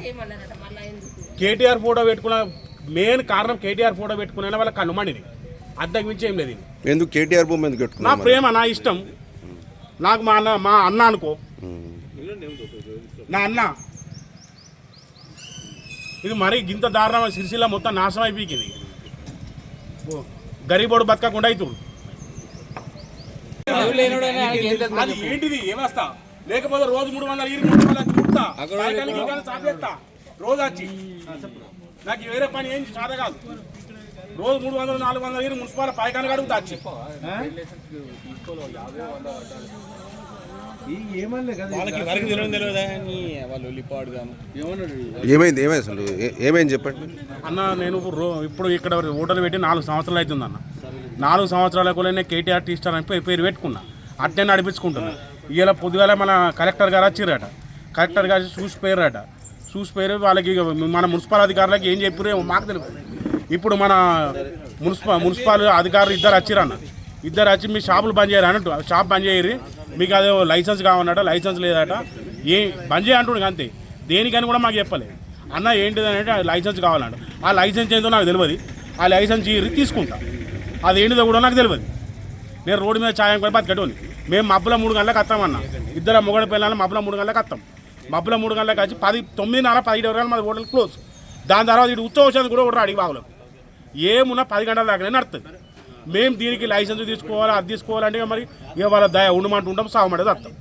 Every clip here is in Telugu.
చేయమన్నారట మళ్ళీ ఎందుకు కేటీఆర్ ఫోటో పెట్టుకున్న మెయిన్ కారణం కేటీఆర్ ఫోటో పెట్టుకునే వాళ్ళ కన్ను మండిది. అద్దకు మించి ఏం లేదు ఇది. ఎందుకు కేటీఆర్ ఎందుకు నా ప్రేమ నా ఇష్టం. నాకు మా అన్న మా అన్న అనుకో. నా అన్న. ఇది మరీ గింత దారుణం సిరిసిల్ల మొత్తం నాశనం అయిపోయింది. ఓ, గరీబోడు బతకకుండా అవుతుంది అది ఏంటిది? ఏమస్తా లేకపోతే రోజు మూడు వందల ఇరవై మూడు వందల కుడతా. చాపేస్తా రోజు వచ్చి నాకు వేరే పని ఏం సాధ కాదు. రోజు మూడు వందలు నాలుగు వందల ఇరవై మున్సిపాల్ పైకానికి అడుగుతా వచ్చి ఏమైంది? ఏమైంది అసలు? ఏమైంది చెప్పండి. అన్న నేను ఇప్పుడు రో- ఇప్పుడు ఇక్కడ హోటల్ పెట్టి నాలుగు సంవత్సరాలు అవుతుంది అన్న నాలుగు సంవత్సరాలకు నేను కేటీఆర్ టీ స్టార్ అని పే- పేరు పెట్టుకున్నా. అట్నే నడిపించుకుంటున్నా. ఇలా పొద్దుగాల మన కలెక్టర్ గారు వచ్చిర్రట. కలెక్టర్ గారు చూసిపోయారట చూసిపోయారు వాళ్ళకి మన మున్సిపల్ అధికారులకు ఏం చెప్పారు మాకు తెలియదు ఇప్పుడు మన మున్సిపల్ మున్సిపల్ అధికారులు ఇద్దరు వచ్చిరన్న ఇద్దరు వచ్చి మీ షాపులు బంద్ చేయరు అన్నట్టు. షాప్ బంద్ చేయరు మీకు అదే లైసెన్స్ కావన్నట లైసెన్స్ లేదట. ఏ బంద్ చేయంటుండు అంతే దేనికని కూడా మాకు చెప్పలేదు అన్న ఏంటిది అంటే ఆ లైసెన్స్ కావాలంట ఆ లైసెన్స్ ఏందో నాకు తెలియదు ఆ లైసెన్స్ తీసుకుంటా. అది ఏంటిదో కూడా నాకు తెలియదు నేను రోడ్డు మీద ఛాయం కూడా బతికటోని. మేము మబ్బుల మూడు గంటలకు వస్తామన్న ఇద్దరు మొగడ పిల్లలు మబ్బుల మూడు గంటలకు వస్తాం. మబ్బుల మూడు గంటలకు వచ్చి పది తొమ్మిదిన్నర పదిహేడు వరకు మాది హోటల్ క్లోజ్. దాని తర్వాత ఇటు ఉత్సవం కూడా ఒకటి అడిగి బాగులకు. ఏమున్నా పది గంటల దాకానే నడుతుంది మేము దీనికి లైసెన్స్ తీసుకోవాలి అది తీసుకోవాలంటే మరి ఇక వాళ్ళ దయ ఉండమంటుంటాం సాగమంటే వస్తాం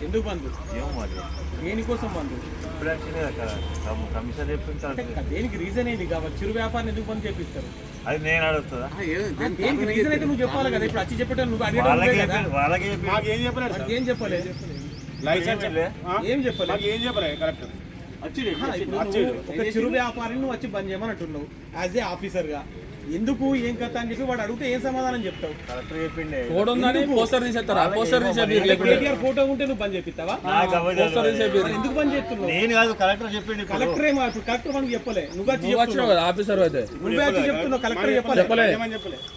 ఎందుకు దేనికోసం కమిషన్ దేనికి రీజన్ ఏంది కాబట్టి చిరు వ్యాపారం ఎందుకు బంద్ చేపిస్తారు అది నేను అడుగుతుందా దేనికి రీజన్ అయితే నువ్వు చెప్పాలి కదా ఇప్పుడు వచ్చి చెప్పేటప్పుడు నువ్వు వాళ్ళకి మాకు ఏం చెప్పలేదు. ఏం చెప్పలేదు? లైసెన్స్? ఏం చెప్పలేదు ఏం చెప్పలేదు? కరెక్ట్. ఒక చిరు వ్యాపారిని నువ్వు వచ్చి బంద్ చేయమని అంటున్నావు యాజ్ ఏ ఆఫీసర్గా. ఎందుకు ఏం కథ అని చెప్పి వాడు అడిగితే ఏం సమాధానం చెప్తావు? కలెక్టర్ చెప్పిండే. ఉందని పోస్టర్ తీసేస్తారా? పోస్టర్ తీసేపి కేటీఆర్ ఫోటో ఉంటే నువ్వు బంద్ మరి ఎందుకు బంద్ చేస్తున్నావు? నేను కాదు కలెక్టర్ చెప్పిండు ఇప్పుడు. కలెక్టర్ ఏమో ఇప్పుడు కలెక్టర్ మనకి చెప్పలే. నువ్వు వచ్చి వచ్చినావు కదా ఆఫీసర్ అయితే. నువ్వే వచ్చి చెప్తున్నావు కలెక్టర్ చెప్పలే.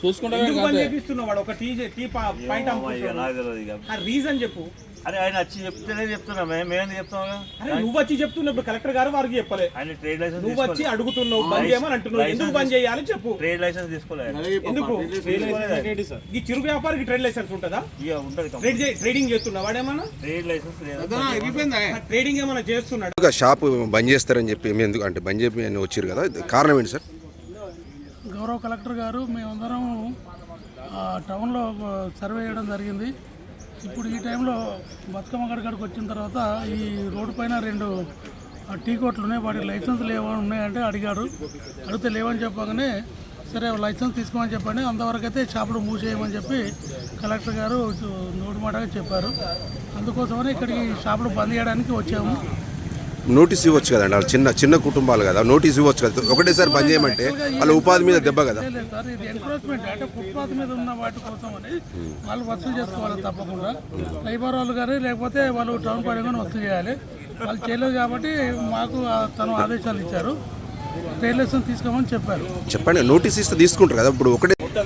చూసుకుంటా ఎందుకు బంద్ చేపిస్తున్నావు? వాడు ఒక టీ టీ పాయింట్ ఆ రీజన్ చెప్పు. అరే ఆయన వచ్చి చెప్తేనే చెప్తున్నా మేము చెప్తాం అరే నువ్వు వచ్చి చెప్తున్నావు ఇప్పుడు కలెక్టర్ గారు వారికి చెప్పలే. ఆయన ట్రేడ్ లైసెన్స్ నువ్వు వచ్చి అడుగుతున్నావు బంద్ చేయమని అంటున్నావు. ఎందుకు బంద్ చేయాలి చెప్పు. ట్రేడ్ లైసెన్స్ తీసుకోలేదు ఎందుకు? ఈ చిరు వ్యాపారికి ట్రేడ్ లైసెన్స్ ఉంటుందా? ట్రేడ్ ట్రేడింగ్ చేస్తున్నా వాడేమన్నా ట్రేడ్ లైసెన్స్ లేదు? ట్రేడింగ్ ఏమన్నా చేస్తున్నాడు? ఒక షాప్ బంద్ చేస్తారని చెప్పి మేము ఎందుకు అంటే బంద్ చెప్పి అని వచ్చారు కదా కారణం ఏంటి సార్? గౌరవ కలెక్టర్ గారు మేమందరం టౌన్లో సర్వే చేయడం జరిగింది. ఇప్పుడు ఈ టైంలో బతుకమ్మ గడగడికి వచ్చిన తర్వాత ఈ రోడ్డు పైన రెండు ఆ, టీ కోట్లు ఉన్నాయి. వాటికి లైసెన్స్ లేవని ఉన్నాయంటే అడిగాడు అడిగితే లేవని చెప్పగానే సరే లైసెన్స్ తీసుకోమని చెప్పండి. అంతవరకు అయితే షాపులు మూసేయమని చెప్పి కలెక్టర్ గారు నోటి మాటగా చెప్పారు. అందుకోసమని ఇక్కడికి షాపులు బంద్ చేయడానికి వచ్చాము. నోటీస్ ఇవ్వచ్చు కదండి వాళ్ళు చిన్న చిన్న కుటుంబాలు కదా నోటీస్ ఇవ్వచ్చు కదా. ఒకటేసారి బంద్ చేయమంటే వాళ్ళ ఉపాధి మీద దెబ్బ కదా. ఫుట్పాత్ మీద ఉన్న వాటి కోసం అని వాళ్ళు వసూలు చేసుకోవాలి తప్పకుండా. లైబర్ వాళ్ళు కానీ లేకపోతే వాళ్ళు టౌన్ పడి కానీ వసూలు చేయాలి. వాళ్ళు చేయలేదు కాబట్టి మాకు తను ఆదేశాలు ఇచ్చారు. లైసెన్స్ తీసుకోమని చెప్పారు. చెప్పండి నోటీస్ ఇస్తే తీసుకుంటారు కదా ఇప్పుడు ఒకటే మొత్తం